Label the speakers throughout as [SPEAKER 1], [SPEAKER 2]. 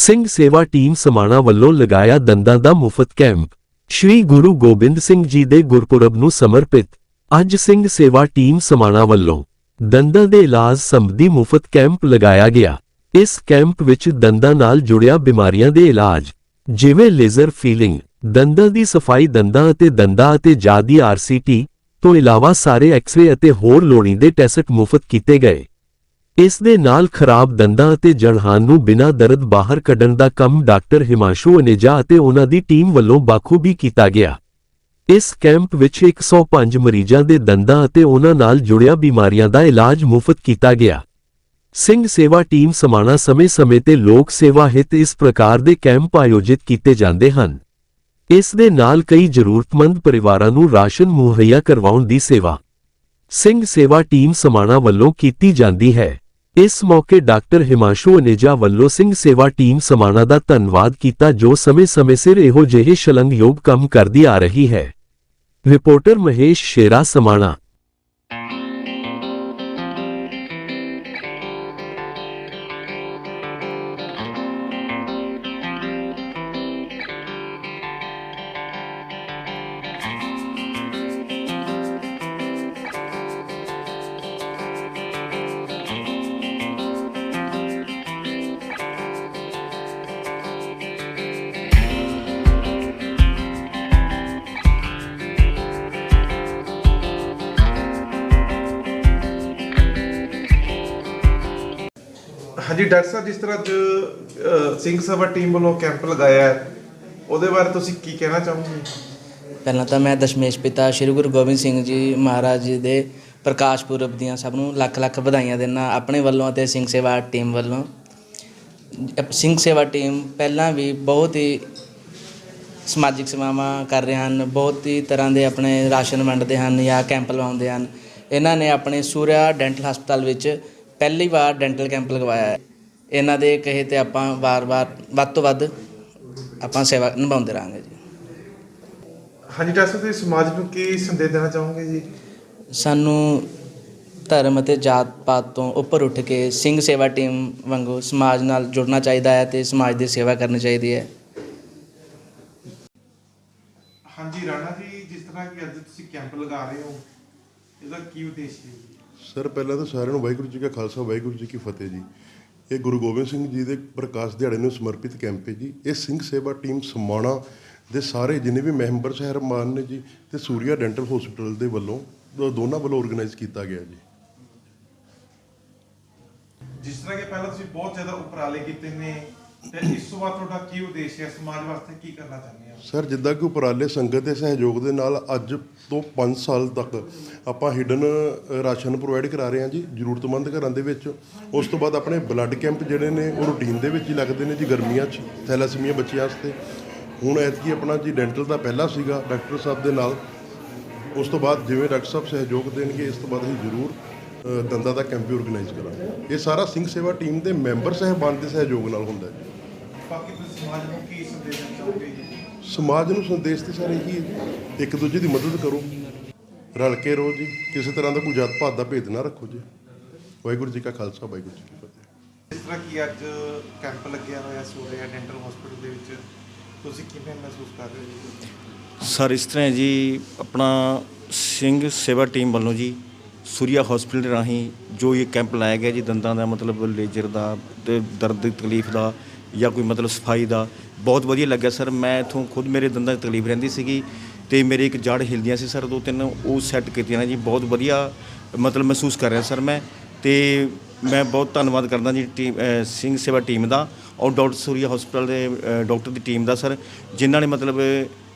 [SPEAKER 1] ਸਿੰਘ ਸੇਵਾ ਟੀਮ ਸਮਾਣਾ ਵੱਲੋਂ ਲਗਾਇਆ ਦੰਦਾਂ ਦਾ ਮੁਫਤ ਕੈਂਪ। ਸ਼੍ਰੀ ਗੁਰੂ ਗੋਬਿੰਦ ਸਿੰਘ ਜੀ ਦੇ ਗੁਰਪੁਰਬ ਨੂੰ ਸਮਰਪਿਤ ਅੱਜ ਸਿੰਘ ਸੇਵਾ ਟੀਮ ਸਮਾਣਾ ਵੱਲੋਂ ਦੰਦਾਂ ਦੇ ਇਲਾਜ ਸੰਬੰਧੀ ਮੁਫਤ ਕੈਂਪ ਲਗਾਇਆ ਗਿਆ। ਇਸ ਕੈਂਪ ਵਿੱਚ ਦੰਦਾਂ ਨਾਲ ਜੁੜਿਆ ਬਿਮਾਰੀਆਂ ਦੇ ਇਲਾਜ, ਜਿਵੇਂ ਲੇਜ਼ਰ ਫੀਲਿੰਗ, ਦੰਦਾਂ ਦੀ ਸਫ਼ਾਈ ਦੰਦਾਂ ਅਤੇ ਦੰਦਾਂ ਅਤੇ ਜਾਦੀ ਆਰਸੀਟੀ ਤੋਂ ਇਲਾਵਾ ਸਾਰੇ ਐਕਸ-ਰੇ ਅਤੇ ਹੋਰ ਲੋੜੀਂਦੇ ਟੈਸਟ ਮੁਫਤ ਕੀਤੇ ਗਏ। ਇਸ ਦੇ ਨਾਲ ਖਰਾਬ ਦੰਦਾਂ ਅਤੇ ਜੜਹਾਨ ਨੂੰ ਬਿਨਾਂ ਦਰਦ ਬਾਹਰ ਕੱਢਣ ਦਾ ਕੰਮ ਡਾਕਟਰ ਹਿਮਾਸ਼ੂ ਅਨੇਜਾ ਅਤੇ ਉਹਨਾਂ ਦੀ ਟੀਮ ਵੱਲੋਂ ਬਾਖੂਬੀ ਕੀਤਾ ਗਿਆ। ਇਸ ਕੈਂਪ ਵਿੱਚ 105 ਮਰੀਜ਼ਾਂ ਦੇ ਦੰਦਾਂ ਅਤੇ ਉਹਨਾਂ ਨਾਲ ਜੁੜਿਆ ਬਿਮਾਰੀਆਂ ਦਾ ਇਲਾਜ ਮੁਫਤ ਕੀਤਾ ਗਿਆ। ਸਿੰਘ ਸੇਵਾ ਟੀਮ ਸਮਾਣਾ ਸਮੇਂ-ਸਮੇਂ ਤੇ ਲੋਕ ਸੇਵਾ ਹਿੱਤ ਇਸ ਪ੍ਰਕਾਰ ਦੇ ਕੈਂਪ ਆਯੋਜਿਤ ਕੀਤੇ ਜਾਂਦੇ ਹਨ। ਇਸ ਦੇ ਨਾਲ ਕਈ ਜ਼ਰੂਰਤਮੰਦ ਪਰਿਵਾਰਾਂ ਨੂੰ ਰਾਸ਼ਨ ਮੁਹੱਈਆ ਕਰਵਾਉਣ ਦੀ ਸੇਵਾ। ਸਿੰਘ ਸੇਵਾ ਟੀਮ ਸਮਾਣਾ ਵੱਲੋਂ ਕੀਤੀ ਜਾਂਦੀ ਹੈ। ਇਸ ਮੌਕੇ ਡਾਕਟਰ ਹਿਮਾਂਸ਼ੂ ਅਨੇਜਾ ਵੱਲੋਂ ਸਿੰਘ ਸੇਵਾ ਟੀਮ ਸਮਾਣਾ ਦਾ ਧੰਨਵਾਦ ਕੀਤਾ ਜੋ ਸਮੇਂ-ਸਮੇਂ ਸਿਰ ਇਹੋ ਜਿਹੇ ਸ਼ਲੰਗਯੋਗ ਕੰਮ ਕਰਦੀ ਆ ਰਹੀ ਹੈ ਰਿਪੋਰਟਰ ਮਹੇਸ਼ ਸ਼ੇਰਾ ਸਮਾਣਾ
[SPEAKER 2] ਹਾਂਜੀ, ਡਾਕਟਰ ਸਾਹਿਬ, ਜਿਸ ਤਰ੍ਹਾਂ ਅੱਜ ਸਿੰਘ ਸਭਾ ਟੀਮ ਵੱਲੋਂ ਕੈਂਪ ਲਗਾਇਆ ਹੈ, ਉਹਦੇ ਬਾਰੇ ਤੁਸੀਂ ਕੀ ਕਹਿਣਾ ਚਾਹੋਗੇ?
[SPEAKER 3] ਪਹਿਲਾਂ ਤਾਂ ਮੈਂ ਦਸ਼ਮੇਸ਼ ਪਿਤਾ ਸ੍ਰੀ ਗੁਰੂ ਗੋਬਿੰਦ ਸਿੰਘ ਜੀ ਮਹਾਰਾਜ ਜੀ ਦੇ ਪ੍ਰਕਾਸ਼ ਪੁਰਬ ਦੀਆਂ ਸਭ ਨੂੰ ਲੱਖ ਲੱਖ ਵਧਾਈਆਂ ਦਿੰਦਾ ਆਪਣੇ ਵੱਲੋਂ ਅਤੇ ਸਿੰਘ ਸੇਵਾ ਟੀਮ ਵੱਲੋਂ। ਸਿੰਘ ਸੇਵਾ ਟੀਮ ਪਹਿਲਾਂ ਵੀ ਬਹੁਤ ਹੀ ਸਮਾਜਿਕ ਸੇਵਾਵਾਂ ਕਰ ਰਹੇ ਹਨ, ਬਹੁਤ ਹੀ ਤਰ੍ਹਾਂ ਦੇ ਆਪਣੇ ਰਾਸ਼ਨ ਵੰਡਦੇ ਹਨ ਜਾਂ ਕੈਂਪ ਲਗਾਉਂਦੇ ਹਨ। ਇਹਨਾਂ ਨੇ ਆਪਣੇ ਸੂਰਿਆ ਡੈਂਟਲ ਹਸਪਤਾਲ ਵਿੱਚ ਪਹਿਲੀ ਵਾਰ ਡੈਂਟਲ ਕੈਂਪ ਲਗਵਾਇਆ ਹੈ। ਇਹਨਾਂ ਦੇ ਕਹੇ ਤੇ ਆਪਾਂ ਵਾਰ-ਵਾਰ ਵੱਧ ਤੋਂ ਵੱਧ ਆਪਾਂ ਸੇਵਾ ਨਿਭਾਉਂਦੇ ਰਹਾਂਗੇ ਜੀ।
[SPEAKER 2] ਹਾਂਜੀ ਡਾਕਟਰ ਸਾਹਿਬ ਤੁਸੀਂ ਸਮਾਜ ਨੂੰ ਕੀ ਸੰਦੇਸ਼ ਦੇਣਾ ਚਾਹੋਗੇ ਜੀ?
[SPEAKER 3] ਸਾਨੂੰ ਧਰਮ ਅਤੇ ਜਾਤ ਪਾਤ ਤੋਂ ਉੱਪਰ ਉੱਠ ਕੇ ਸਿੰਘ ਸੇਵਾ ਟੀਮ ਵਾਂਗੂ ਸਮਾਜ ਨਾਲ ਜੁੜਨਾ ਚਾਹੀਦਾ ਹੈ ਤੇ ਸਮਾਜ ਦੀ ਸੇਵਾ ਕਰਨੀ ਚਾਹੀਦੀ ਹੈ।
[SPEAKER 2] ਹਾਂਜੀ ਰਾਣਾ ਜੀ ਜਿਸ ਤਰ੍ਹਾਂ ਕਿ ਅੱਜ ਤੁਸੀਂ ਕੈਂਪ ਲਗਾ ਰਹੇ ਹੋ ਇਹਦਾ ਕੀ ਉਦੇਸ਼ ਹੈ ਜੀ?
[SPEAKER 4] ਸਰ, ਪਹਿਲਾਂ ਤਾਂ ਸਾਰਿਆਂ ਨੂੰ ਵਾਹਿਗੁਰੂ ਜੀ ਕਾ ਖਾਲਸਾ, ਵਾਹਿਗੁਰੂ ਜੀ ਕੀ ਫਤਿਹ ਜੀ। ਇਹ ਗੁਰੂ ਗੋਬਿੰਦ ਸਿੰਘ ਜੀ ਦੇ ਪ੍ਰਕਾਸ਼ ਦਿਹਾੜੇ ਨੂੰ ਸਮਰਪਿਤ ਕੈਂਪ ਹੈ ਜੀ। ਇਹ ਸਿੰਘ ਸੇਵਾ ਟੀਮ ਸਮਾਣਾ ਦੇ ਸਾਰੇ ਜਿੰਨੇ ਵੀ ਮੈਂਬਰ ਸਹਿਰਮਾਨ ਨੇ ਜੀ ਤੇ ਸੂਰਿਆ ਡੈਂਟਲ ਹਸਪੀਟਲ ਦੇ ਵੱਲੋਂ ਦੋਨਾਂ ਵੱਲੋਂ ਆਰਗੇਨਾਈਜ਼ ਕੀਤਾ ਗਿਆ ਜੀ।
[SPEAKER 2] ਜਿਸ ਤਰ੍ਹਾਂ ਕਿ ਪਹਿਲਾਂ ਤੁਸੀਂ ਬਹੁਤ ਜ਼ਿਆਦਾ ਉਪਰਾਲੇ ਕੀਤੇ ਨੇ ਤੇ ਇਸ ਤੋਂ ਬਾਅਦ ਤੁਹਾਡਾ ਕੀ ਉਦੇਸ਼ ਹੈ? ਸਮਾਜ ਵਾਸਤੇ ਕੀ ਕਰਨਾ ਚਾਹੁੰਦੇ ਹੋ?
[SPEAKER 4] ਸਰ, ਜਿੱਦਾਂ ਕਿ ਉਪਰਾਲੇ ਸੰਗਤ ਦੇ ਸਹਿਯੋਗ ਦੇ ਨਾਲ ਅੱਜ ਤੋਂ 5 ਸਾਲ ਤੱਕ ਆਪਾਂ ਹਿਡਨ ਰਾਸ਼ਨ ਪ੍ਰੋਵਾਈਡ ਕਰਾ ਰਹੇ ਹਾਂ ਜੀ, ਜ਼ਰੂਰਤਮੰਦ ਘਰਾਂ ਦੇ ਵਿੱਚ। ਉਸ ਤੋਂ ਬਾਅਦ ਆਪਣੇ ਬਲੱਡ ਕੈਂਪ ਜਿਹੜੇ ਨੇ, ਉਹ ਰੂਟੀਨ ਦੇ ਵਿੱਚ ਹੀ ਲੱਗਦੇ ਨੇ ਜੀ, ਗਰਮੀਆਂ 'ਚ, ਥੈਲਾਸੀਮੀਆ ਬੱਚਿਆਂ ਵਾਸਤੇ। ਹੁਣ ਐਤਕੀ ਆਪਣਾ ਜੀ ਡੈਂਟਲ ਦਾ ਪਹਿਲਾ ਸੀਗਾ, ਡਾਕਟਰ ਸਾਹਿਬ ਦੇ ਨਾਲ। ਉਸ ਤੋਂ ਬਾਅਦ ਜਿਵੇਂ ਡਾਕਟਰ ਸਾਹਿਬ ਸਹਿਯੋਗ ਦੇਣਗੇ, ਇਸ ਤੋਂ ਬਾਅਦ ਅਸੀਂ ਜ਼ਰੂਰ ਦੰਦਾਂ ਦਾ ਕੈਂਪ ਵੀ ਆਰਗੇਨਾਈਜ਼ ਕਰਾਂਗੇ ਇਹ ਸਾਰਾ ਸਿੰਘ ਸੇਵਾ ਟੀਮ ਦੇ ਮੈਂਬਰ ਸਹਿਬਾਨ ਦੇ ਸਹਿਯੋਗ ਨਾਲ ਹੁੰਦਾ ਹੈ।
[SPEAKER 2] ਬਾਕੀ ਤੁਸੀਂ ਸਮਾਜ ਨੂੰ ਕੀ ਸੰਦੇਸ਼ ਦੇਣਾ ਚਾਹੋਗੇ ਜੀ?
[SPEAKER 4] ਸਮਾਜ ਨੂੰ ਸੰਦੇਸ਼ ਤੇ ਸਾਰੇ ਹੀ ਇੱਕ ਦੂਜੇ ਦੀ ਮਦਦ ਕਰੋ। ਰਲ ਕੇ ਰਹੋ ਜੀ। ਕਿਸੇ ਤਰ੍ਹਾਂ ਦਾ ਕੋਈ ਜਾਤ ਪਾਤ ਦਾ ਭੇਦ ਨਾ ਰੱਖੋ ਜੀ। ਵਾਹਿਗੁਰੂ ਜੀ ਕਾ ਖਾਲਸਾ ਵਾਹਿਗੁਰੂ ਜੀ ਕੀ ਫਤਿਹ।
[SPEAKER 2] ਜਿਸ ਤਰ੍ਹਾਂ ਕਿ ਅੱਜ ਕੈਂਪ ਲੱਗਿਆ ਹੋਇਆ ਸੂਰਿਆ ਡੈਂਟਲ ਹਸਪੀਟਲ ਦੇ ਵਿੱਚ। ਤੁਸੀਂ ਕਿਵੇਂ ਮਹਿਸੂਸ ਕਰ ਰਹੇ ਹੋ ਜੀ?
[SPEAKER 5] ਸਰ ਇਸ ਤਰ੍ਹਾਂ ਹੈ ਜੀ ਆਪਣਾ ਸਿੰਘ ਸੇਵਾ ਟੀਮ ਵੱਲੋਂ ਜੀ ਸੂਰਿਆ ਹਸਪੀਟਲ ਰਾਹੀਂ ਜੋ ਇਹ ਕੈਂਪ ਲਾਇਆ ਗਿਆ ਜੀ ਦੰਦਾਂ ਦਾ ਮਤਲਬ ਲੇਜ਼ਰ ਦਾ ਤੇ ਦਰਦ ਦੀ ਤਕਲੀਫ ਦਾ ਜਾਂ ਕੋਈ ਮਤਲਬ ਸਫ਼ਾਈ ਦਾ ਬਹੁਤ ਵਧੀਆ ਲੱਗਿਆ ਸਰ। ਮੈਂ ਇਥੋਂ ਖੁਦ ਮੇਰੇ ਦੰਦਾਂ 'ਚ ਤਕਲੀਫ ਰਹਿੰਦੀ ਸੀਗੀ ਤੇ ਮੇਰੇ ਇੱਕ ਜੜ ਹਿਲਦੀਆਂ ਸੀ ਸਰ ਦੋ ਤਿੰਨ ਉਹ ਸੈੱਟ ਕੀਤੀਆਂ ਨੇ ਜੀ। ਬਹੁਤ ਵਧੀਆ ਮਤਲਬ ਮਹਿਸੂਸ ਕਰ ਰਿਹਾ ਸਰ ਮੈਂ ਤੇ ਮੈਂ ਬਹੁਤ ਧੰਨਵਾਦ ਕਰਦਾ ਜੀ ਟੀਮ ਸਿੰਘ ਸੇਵਾ ਟੀਮ ਦਾ ਔਰ ਡਾਕਟਰ ਸੂਰਿਆ ਹਸਪੀਟਲ ਦੇ ਅ, ਡਾਕਟਰ ਦੀ ਟੀਮ ਦਾ ਸਰ ਜਿਨ੍ਹਾਂ ਨੇ ਮਤਲਬ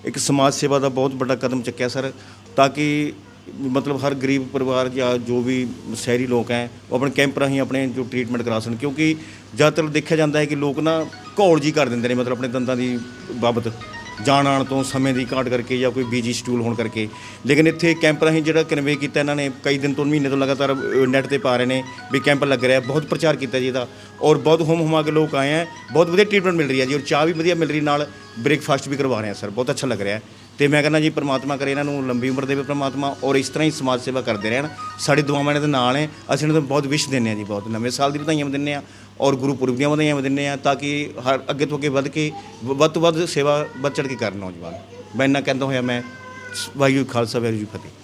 [SPEAKER 5] ਇੱਕ ਸਮਾਜ ਸੇਵਾ ਦਾ ਬਹੁਤ ਵੱਡਾ ਕਦਮ ਚੱਕਿਆ ਸਰ ਤਾਂ ਕਿ ਮਤਲਬ ਹਰ ਗਰੀਬ ਪਰਿਵਾਰ ਜਾਂ ਜੋ ਵੀ ਸ਼ਹਿਰੀ ਲੋਕ ਹੈ, ਉਹ ਆਪਣੇ ਕੈਂਪ ਰਾਹੀਂ ਆਪਣੇ ਜੋ ਟ੍ਰੀਟਮੈਂਟ ਕਰਾ ਸਕਣ। ਕਿਉਂਕਿ ਜ਼ਿਆਦਾਤਰ ਦੇਖਿਆ ਜਾਂਦਾ ਹੈ ਕਿ ਲੋਕ ਨਾ ਘੋਲ ਜੀ ਕਰ ਦਿੰਦੇ ਨੇ, ਮਤਲਬ ਆਪਣੇ ਦੰਦਾਂ ਦੀ ਬਾਬਤ। ਜਾਣ ਆਉਣ ਤੋਂ ਸਮੇਂ ਦੀ ਘਾਟ ਕਰਕੇ ਜਾਂ ਕੋਈ ਬੀਜੀ ਸ਼ਡਿਊਲ ਹੋਣ ਕਰਕੇ। ਲੇਕਿਨ ਇੱਥੇ ਕੈਂਪ ਰਾਹੀਂ ਜਿਹੜਾ ਕਨਵੇ ਕੀਤਾ, ਇਹਨਾਂ ਨੇ ਕਈ ਦਿਨ ਤੋਂ ਮਹੀਨੇ ਤੋਂ ਲਗਾਤਾਰ ਨੈਟ ਤੇ ਪਾ ਰਹੇ ਨੇ ਵੀ ਕੈਂਪ ਲੱਗ ਰਿਹਾ, ਬਹੁਤ ਪ੍ਰਚਾਰ ਕੀਤਾ ਜੀ ਇਹਦਾ। ਔਰ ਬਹੁਤ ਹੁਮ ਹੁਮਾ ਕੇ ਲੋਕ ਆਏ ਹੈ, ਬਹੁਤ ਵਧੀਆ ਟ੍ਰੀਟਮੈਂਟ ਮਿਲ ਰਹੀ ਹੈ ਜੀ, ਔਰ ਚਾਹ ਵੀ ਵਧੀਆ ਮਿਲ ਰਹੀ ਨਾਲ ਬ੍ਰੇਕਫਾਸਟ ਵੀ ਕਰਵਾ ਰਹੇ ਹਾਂ, ਸਰ, ਬਹੁਤ ਅੱਛਾ ਲੱਗ ਰਿਹਾ ਹੈ। ਤੇ ਮੈਂ ਕਹਿੰਦਾ ਜੀ, ਪ੍ਰਮਾਤਮਾ ਕਰੇ ਇਹਨਾਂ ਨੂੰ ਲੰਬੀ ਉਮਰ ਦੇਵੇ ਪ੍ਰਮਾਤਮਾ, ਔਰ ਇਸ ਤਰ੍ਹਾਂ ਹੀ ਸਮਾਜ ਸੇਵਾ ਕਰਦੇ ਰਹਿਣ। ਸਾਡੀ ਦੁਆਵਾਂ ਇਹਨਾਂ ਦੇ ਨਾਲ ਨੇ ਅਸੀਂ ਇਹਨਾਂ ਨੂੰ ਬਹੁਤ ਵਿਸ਼ ਦਿੰਦੇ ਹਾਂ ਜੀ, ਬਹੁਤ। ਨਵੇਂ ਸਾਲ ਦੀ ਵਧਾਈਆਂ ਵੀ ਦਿੰਦੇ ਔਰ ਗੁਰੂ ਪੁਰਬ ਦੀਆਂ ਵਧਾਈਆਂ ਵੀ ਦਿੰਦੇ ਹਾਂ ਤਾਂ ਕਿ ਹਰ ਅੱਗੇ ਤੋਂ ਅੱਗੇ ਵੱਧ ਕੇ, ਵੱਧ ਤੋਂ ਵੱਧ ਸੇਵਾ ਵੱਧ ਚੜ੍ਹ ਕੇ ਕਰਨ ਨੌਜਵਾਨ। ਮੈਂ ਇੰਨਾ ਕਹਿੰਦਾ ਹੋਇਆ ਮੈਂ ਵਾਹਿਗੁਰੂ ਖਾਲਸਾ, ਵਾਹਿਗੁਰੂ ਜੀ ਫਤਿਹ।